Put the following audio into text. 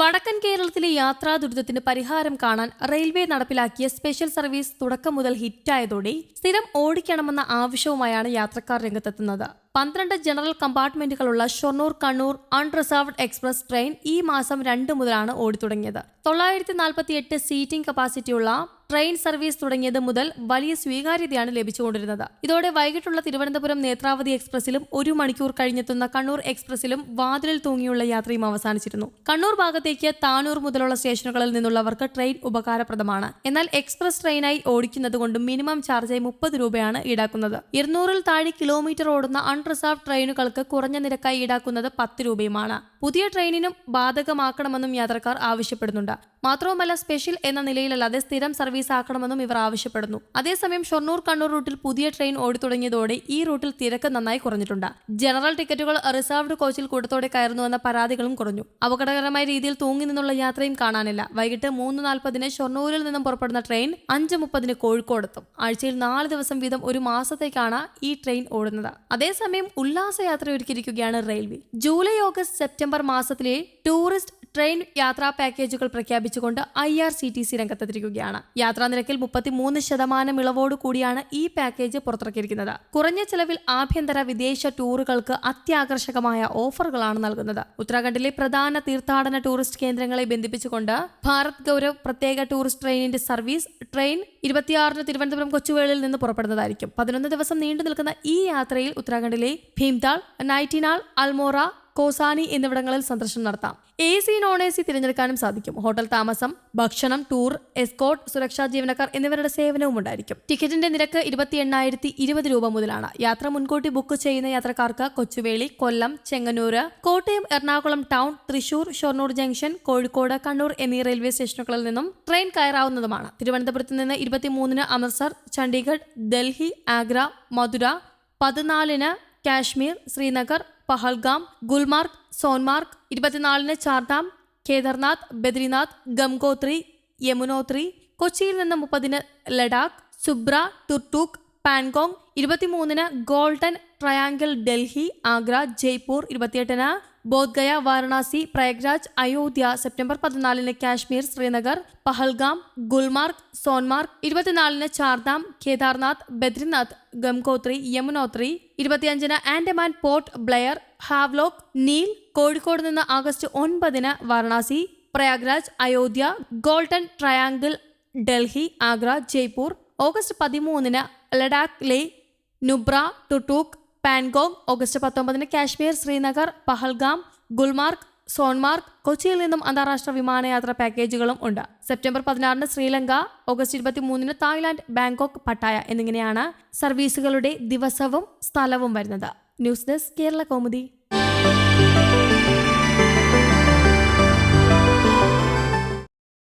വടക്കൻ കേരളത്തിലെ യാത്രാ ദുരിതത്തിന് പരിഹാരം കാണാൻ റെയിൽവേ നടപ്പിലാക്കിയ സ്പെഷ്യൽ സർവീസ് തുടക്കം മുതൽ ഹിറ്റായതോടെ സ്ഥിരം ഓടിക്കണമെന്ന ആവശ്യവുമായാണ് യാത്രക്കാർ രംഗത്തെത്തുന്നത്. പന്ത്രണ്ട് general കമ്പാർട്ട്മെന്റുകളുള്ള Shoranur Kannur unreserved express train ഈ മാസം രണ്ട് മുതലാണ് ഓടിത്തുടങ്ങിയത്. തൊള്ളായിരത്തി നാൽപ്പത്തി എട്ട് സീറ്റിംഗ് കപ്പാസിറ്റിയുള്ള ട്രെയിൻ സർവീസ് തുടങ്ങിയത് മുതൽ വലിയ സ്വീകാര്യതയാണ് ലഭിച്ചുകൊണ്ടിരുന്നത്. ഇതോടെ വൈകിട്ടുള്ള തിരുവനന്തപുരം നേത്രാവതി എക്സ്പ്രസിലും ഒരു മണിക്കൂർ കഴിഞ്ഞെത്തുന്ന കണ്ണൂർ എക്സ്പ്രസിലും വാതിലിൽ തൂങ്ങിയുള്ള യാത്രയും അവസാനിച്ചിരുന്നു. കണ്ണൂർ ഭാഗത്തേക്ക് താനൂർ മുതലുള്ള സ്റ്റേഷനുകളിൽ നിന്നുള്ളവർക്ക് ട്രെയിൻ ഉപകാരപ്രദമാണ്. എന്നാൽ എക്സ്പ്രസ് ട്രെയിനായി ഓടിക്കുന്നത് കൊണ്ട് മിനിമം ചാർജായി മുപ്പത് രൂപയാണ് ഈടാക്കുന്നത്. ഇരുന്നൂറിൽ താഴെ കിലോമീറ്റർ ഓടുന്ന അൺറിസർവ് ട്രെയിനുകൾക്ക് കുറഞ്ഞ നിരക്കായി ഈടാക്കുന്നത് പത്ത് രൂപയുമാണ്. പുതിയ ട്രെയിനിനും ബാധകമാക്കണമെന്നും യാത്രക്കാർ ആവശ്യപ്പെടുന്നുണ്ട്. മാത്രവുമല്ല സ്പെഷ്യൽ എന്ന നിലയിലല്ലാതെ സ്ഥിരം സർവീസ് ആക്കണമെന്നും ഇവർ ആവശ്യപ്പെടുന്നു. അതേസമയം ഷൊർണൂർ കണ്ണൂർ റൂട്ടിൽ പുതിയ ട്രെയിൻ ഓടിത്തുടങ്ങിയതോടെ ഈ റൂട്ടിൽ തിരക്ക് നന്നായി കുറഞ്ഞിട്ടുണ്ട്. ജനറൽ ടിക്കറ്റുകൾ റിസർവ്ഡ് കോച്ചിൽ കൂട്ടത്തോടെ കയറുന്നുവെന്ന പരാതികളും കുറഞ്ഞു. അപകടകരമായ രീതിയിൽ തൂങ്ങി നിന്നുള്ള യാത്രയും കാണാനില്ല. വൈകിട്ട് മൂന്ന് നാൽപ്പതിന് ഷൊർണൂരിൽ നിന്നും പുറപ്പെടുന്ന ട്രെയിൻ അഞ്ച് മുപ്പതിന് കോഴിക്കോടെത്തും. ആഴ്ചയിൽ നാല് ദിവസം വീതം ഒരു മാസത്തേക്കാണ് ഈ ട്രെയിൻ ഓടുന്നത്. അതേസമയം ഉല്ലാസയാത്ര ഒരുക്കിയിരിക്കുകയാണ് റെയിൽവേ. ജൂലൈ ഓഗസ്റ്റ് സെപ്റ്റംബർ മാസത്തിലെ ടൂറിസ്റ്റ് ട്രെയിൻ യാത്രാ പാക്കേജുകൾ പ്രഖ്യാപിച്ചുകൊണ്ട് I R C T C രംഗത്തെത്തിരിക്കുകയാണ് യാത്രാ നിരക്കിൽ മുപ്പത്തിമൂന്ന് ശതമാനം ഇളവോട് കൂടിയാണ് ഈ പാക്കേജ് പുറത്തിറക്കിയിരിക്കുന്നത്. കുറഞ്ഞ ചെലവിൽ ആഭ്യന്തര വിദേശ ടൂറുകൾക്ക് അത്യാകർഷകമായ ഓഫറുകളാണ് നൽകുന്നത്. ഉത്തരാഖണ്ഡിലെ പ്രധാന തീർത്ഥാടന ടൂറിസ്റ്റ് കേന്ദ്രങ്ങളെ ബന്ധിപ്പിച്ചുകൊണ്ട് ഭാരത് ഗൗരവ് പ്രത്യേക ടൂറിസ്റ്റ് ട്രെയിനിന്റെ സർവീസ് ട്രെയിൻ ഇരുപത്തിയാറിന് തിരുവനന്തപുരം കൊച്ചുവേളിൽ നിന്ന് പുറപ്പെടുന്നതായിരിക്കും. പതിനൊന്ന് ദിവസം നീണ്ടു നിൽക്കുന്ന ഈ യാത്രയിൽ ഉത്തരാഖണ്ഡിലെ ഭീംതാൾ നൈറ്റിനാൾ അൽമോറ കോസാനി എന്നിവിടങ്ങളിൽ സന്ദർശനം നടത്താം. A C non A C തിരഞ്ഞെടുക്കാനും സാധിക്കും. ഹോട്ടൽ താമസം ഭക്ഷണം ടൂർ എസ്കോട്ട് സുരക്ഷാ ജീവനക്കാർ എന്നിവരുടെ സേവനവും ഉണ്ടായിരിക്കും. ടിക്കറ്റിന്റെ നിരക്ക് ഇരുപത്തി എണ്ണായിരത്തി ഇരുപത് രൂപ മുതലാണ്. യാത്ര മുൻകൂട്ടി ബുക്ക് ചെയ്യുന്ന യാത്രക്കാർക്ക് കൊച്ചുവേളി കൊല്ലം ചെങ്ങന്നൂര് കോട്ടയം എറണാകുളം ടൗൺ തൃശൂർ ഷൊർണൂർ ജംഗ്ഷൻ കോഴിക്കോട് കണ്ണൂർ എന്നീ റെയിൽവേ സ്റ്റേഷനുകളിൽ നിന്നും ട്രെയിൻ കയറാവുന്നതുമാണ്. തിരുവനന്തപുരത്ത് നിന്ന് ഇരുപത്തിമൂന്നിന് അമൃത്സർ ചണ്ഡീഗഡ് ഡൽഹി ആഗ്ര മധുര പതിനാലിന് കാശ്മീർ ശ്രീനഗർ പഹൽഗാം ഗുൽമാർഗ് സോൻമാർഗ് ഇരുപത്തിനാലിന് ചാർധാം കേദർനാഥ് ബദ്രിനാഥ് ഗംഗോത്രി യമുനോത്രി കൊച്ചിയിൽ നിന്ന് മുപ്പതിന് ലഡാക്ക് സുബ്ര ടുർട്ടൂക്ക് പാൻഗോങ് ഇരുപത്തിമൂന്നിന് ഗോൾഡൻ ട്രയാങ്കിൾ ഡൽഹി ആഗ്ര ജയ്പൂർ ഇരുപത്തിയെട്ടിന് ബോധ്ഗയ വാരണാസി പ്രയാഗ്രാജ് അയോധ്യ സെപ്റ്റംബർ പതിനാലിന് കാശ്മീർ ശ്രീനഗർ പഹൽഗാം ഗുൽമാർഗ് സോൻമാർഗ് ഇരുപത്തിനാലിന് ചാർധാം കേദാർനാഥ് ബദ്രിനാഥ് ഗംഗോത്രി യമുനോത്രി ഇരുപത്തിയഞ്ചിന് ആൻഡമാൻ പോർട്ട് ബ്ലെയർ ഹാവ്ലോക്ക് നീൽ കോഴിക്കോട് നിന്ന് ആഗസ്റ്റ് ഒൻപതിന് Varanasi Prayagraj Ayodhya golden triangle Delhi Agra Jaipur August പതിമൂന്നിന് ലഡാക്ക് ലേ നുബ്ര ടുട്ടൂക്ക് പാൻഗോങ് ഓഗസ്റ്റ് പത്തൊമ്പതിന് കാശ്മീർ ശ്രീനഗർ പഹൽഗാം ഗുൽമാർഗ് സോൺമാർഗ് കൊച്ചിയിൽ നിന്നും അന്താരാഷ്ട്ര വിമാനയാത്ര പാക്കേജുകളും ഉണ്ട്. സെപ്റ്റംബർ പതിനാറിന് ശ്രീലങ്ക ഓഗസ്റ്റ് ഇരുപത്തിമൂന്നിന് തായ്ലാന്റ് ബാങ്കോക്ക് പട്ടായ എന്നിങ്ങനെയാണ് സർവീസുകളുടെ ദിവസവും സ്ഥലവും വരുന്നത്. News desk Kerala Kaumudi.